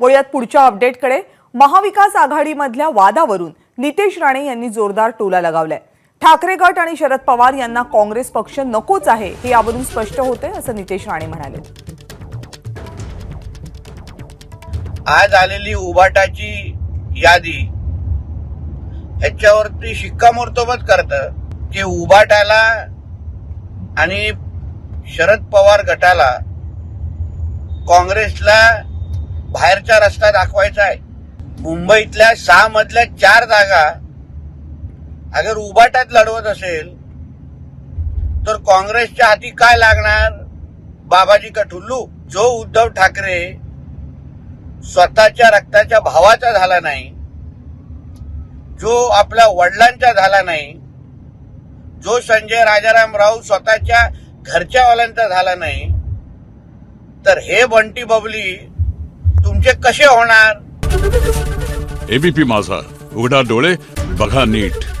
वळूयात पुढच्या अपडेटकडे महाविकास आघाडीमधल्या वादावरून नितेश राणे यांनी जोरदार टोला लगावलाय. ठाकरे गट आणि शरद पवार यांना काँग्रेस पक्ष नकोच आहे हे यावरून स्पष्ट होते असं नितेश राणे म्हणाले. आज आलेली उभाटाची यादी ह्याच्यावरती शिक्कामोर्तोबत करत. की उभाटाला आणि शरद पवार गटाला काँग्रेसला बाहेरचा रस्ता दाखवायचा आहे. मुंबईतल्या सहा मधल्या चार जागा अगर उबाट्यात लढवत असेल तर काँग्रेसच्या हाती काय लागणार? बाबाजी का ठुल्लू जो उद्धव ठाकरे स्वतःच्या रक्ताच्या भावाचा झाला नाही जो आपल्या वडिलांचा झाला नाही जो संजय राजाराम राव स्वतःच्या घरच्या वाल्यांचा झाला नाही तर हे बंटी बबली तुमचे कसे होणार? एबीपी माझा. उघडा डोळे बघा नीट.